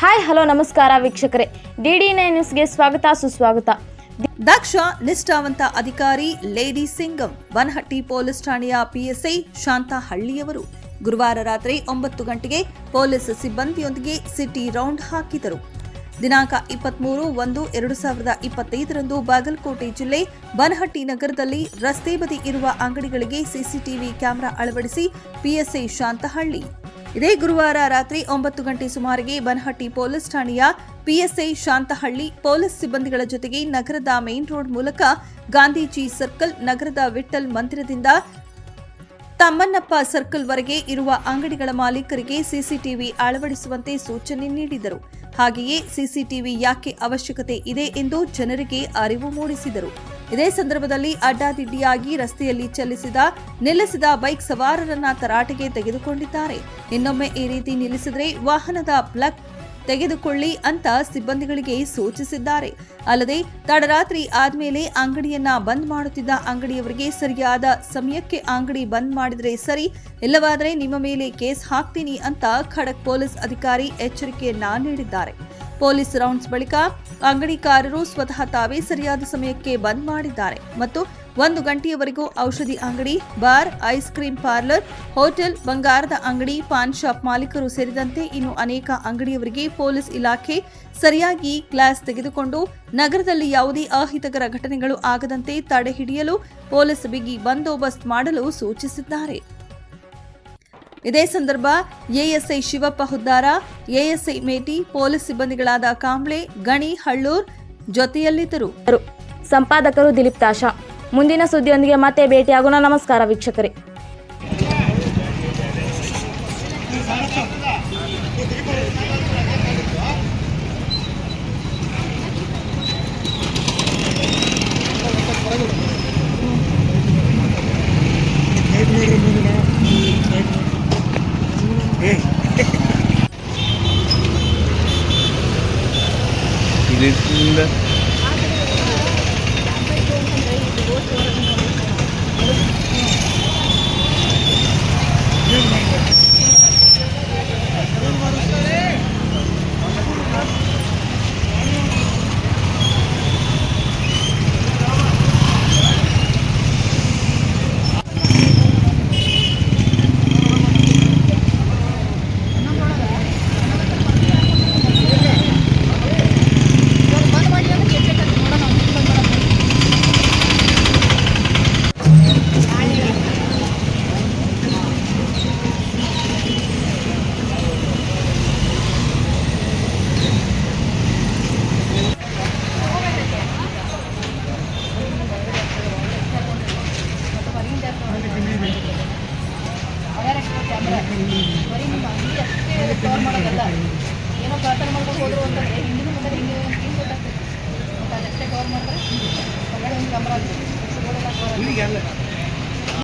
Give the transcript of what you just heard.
Hi hello ನಮಸ್ಕಾರ ವೀಕ್ಷಕರೇ. D D nine ನ್ಯೂಸ್ಗೆ ಸ್ವಾಗತ, ಸುಸ್ವಾಗತ. ದಕ್ಷ, ನಿಷ್ಠಾವಂತ ಅಧಿಕಾರಿ ಲೇಡಿ ಸಿಂಗಂ ವನಹಟ್ಟಿ ಪೊಲೀಸ್ ಠಾಣೆಯ ಪಿಎಸ್ಐ ಶಾಂತಾ ಹಳ್ಳಿಯವರು ಗುರುವಾರ ರಾತ್ರಿ ಒಂಬತ್ತು ಗಂಟೆಗೆ ಪೊಲೀಸ್ ಸಿಬ್ಬಂದಿಯೊಂದಿಗೆ ಸಿಟಿ ರೌಂಡ್ ಹಾಕಿದರು. ದಿನಾಂಕ ಇಪ್ಪತ್ಮೂರು ಒಂದು ಎರಡು ಸಾವಿರದ ಇಪ್ಪತ್ತೈದರಂದು ಬಾಗಲಕೋಟೆ ಜಿಲ್ಲೆ ಬನಹಟ್ಟಿ ನಗರದಲ್ಲಿ ರಸ್ತೆ ಬದಿ ಇರುವ ಅಂಗಡಿಗಳಿಗೆ ಸಿಸಿಟಿವಿ ಕ್ಯಾಮೆರಾ ಅಳವಡಿಸಿ ಪಿಎಸ್ಐ ಶಾಂತಹಳ್ಳಿ. ಇದೇ ಗುರುವಾರ ರಾತ್ರಿ ಒಂಬತ್ತು ಗಂಟೆ ಸುಮಾರಿಗೆ ಬನಹಟ್ಟಿ ಪೊಲೀಸ್ ಠಾಣೆಯ ಪಿಎಸ್ಐ ಶಾಂತಹಳ್ಳಿ ಪೊಲೀಸ್ ಸಿಬ್ಬಂದಿಗಳ ಜೊತೆಗೆ ನಗರದ ಮೇನ್ ರೋಡ್ ಮೂಲಕ ಗಾಂಧೀಜಿ ಸರ್ಕಲ್, ನಗರದ ವಿಠಲ್ ಮಂದಿರದಿಂದ ತಮ್ಮನ್ನಪ್ಪ ಸರ್ಕಲ್ವರೆಗೆ ಇರುವ ಅಂಗಡಿಗಳ ಮಾಲೀಕರಿಗೆ ಸಿಸಿಟಿವಿ ಅಳವಡಿಸುವಂತೆ ಸೂಚನೆ ನೀಡಿದರು. ಹಾಗೆಯೇ ಸಿಸಿಟಿವಿ ಯಾಕೆ ಅವಶ್ಯಕತೆ ಇದೆ ಎಂದು ಜನರಿಗೆ ಅರಿವು ಮೂಡಿಸಿದರು. ಇದೇ ಸಂದರ್ಭದಲ್ಲಿ ಅಡ್ಡಾದಿಡ್ಡಿಯಾಗಿ ರಸ್ತೆಯಲ್ಲಿ ಚಲಿಸಿದ, ನಿಲ್ಲಿಸಿದ ಬೈಕ್ ಸವಾರರನ್ನ ತರಾಟೆಗೆ ತೆಗೆದುಕೊಂಡಿದ್ದಾರೆ. ಇನ್ನೊಮ್ಮೆ ಈ ರೀತಿ ನಿಲ್ಲಿಸಿದರೆ ವಾಹನದ ಪ್ಲಗ್ ತೆಗೆದುಕೊಳ್ಳಿ ಅಂತ ಸಿಬ್ಬಂದಿಗಳಿಗೆ ಸೂಚಿಸಿದ್ದಾರೆ. ಅಲ್ಲದೆ, ತಡರಾತ್ರಿ ಆದ್ಮೇಲೆ ಅಂಗಡಿಯನ್ನ ಬಂದ್ ಮಾಡುತ್ತಿದ್ದ ಅಂಗಡಿಯವರಿಗೆ ಸರಿಯಾದ ಸಮಯಕ್ಕೆ ಅಂಗಡಿ ಬಂದ್ ಮಾಡಿದ್ರೆ ಸರಿ, ಇಲ್ಲವಾದರೆ ನಿಮ್ಮ ಮೇಲೆ ಕೇಸ್ ಹಾಕ್ತೀನಿ ಅಂತ ಖಡಕ್ ಪೊಲೀಸ್ ಅಧಿಕಾರಿ ಎಚ್ಚರಿಕೆಯನ್ನ ನೀಡಿದ್ದಾರೆ. ಪೊಲೀಸ್ ರೌಂಡ್ಸ್ ಬಳಿಕ ಅಂಗಡಿಕಾರರು ಸ್ವತಃ ತಾವೇ ಸರಿಯಾದ ಸಮಯಕ್ಕೆ ಬಂದ್ ಮಾಡಿದ್ದಾರೆ ಮತ್ತು ಒಂದು ಗಂಟೆಯವರೆಗೂ ಔಷಧಿ ಅಂಗಡಿ, bar, ice cream parlour, hotel, ಬಂಗಾರದ ಅಂಗಡಿ, ಪಾನ್ ಶಾಪ್ ಮಾಲೀಕರು ಸೇರಿದಂತೆ ಇನ್ನು ಅನೇಕ ಅಂಗಡಿಯವರಿಗೆ ಪೊಲೀಸ್ ಇಲಾಖೆ ಸರಿಯಾಗಿ ಕ್ಲಾಸ್ ತೆಗೆದುಕೊಂಡು ನಗರದಲ್ಲಿ ಯಾವುದೇ ಅಹಿತಕರ ಘಟನೆಗಳು ಆಗದಂತೆ ತಡೆ ಹಿಡಿಯಲು ಪೊಲೀಸ್ ಬಿಗಿ ಬಂದೋಬಸ್ತ್ ಮಾಡಲು ಸೂಚಿಸಿದ್ದಾರೆ. ಇದೇ ಸಂದರ್ಭ ASI Shivappa Huddar, ASI Meti, police ಸಿಬ್ಬಂದಿಗಳಾದ Kamble, Gani, Hallur ಜೊತೆಯಲ್ಲಿದ್ದರು. ಸಂಪಾದಕರು Dilip ತಾಷಾ ಮುಂದಿನ ಸುದ್ದಿಯೊಂದಿಗೆ ಮತ್ತೆ ಭೇಟಿಯಾಗೋಣ. ನಮಸ್ಕಾರ ವೀಕ್ಷಕರೇ. dentro ainda. ಇಲ್ಲಿಂದ ಏನೋ ಪ್ರಾರ್ಥನೆ ಮಾಡ್ಕೊಂಡು ಹೋದ್ರು ಅಂತಂದರೆ ಹಿಂದಿನ ಮುಂದೆ ಹಿಂಗೆ ಹಿಂಗೆ ಗೊತ್ತಾಗ್ತದೆ ಅದಷ್ಟೇ ಕವರ್ ಒಳಗಡೆ ಒಂದು ಕ್ಯಾಮ್ರಾ ಆಗಿದೆ.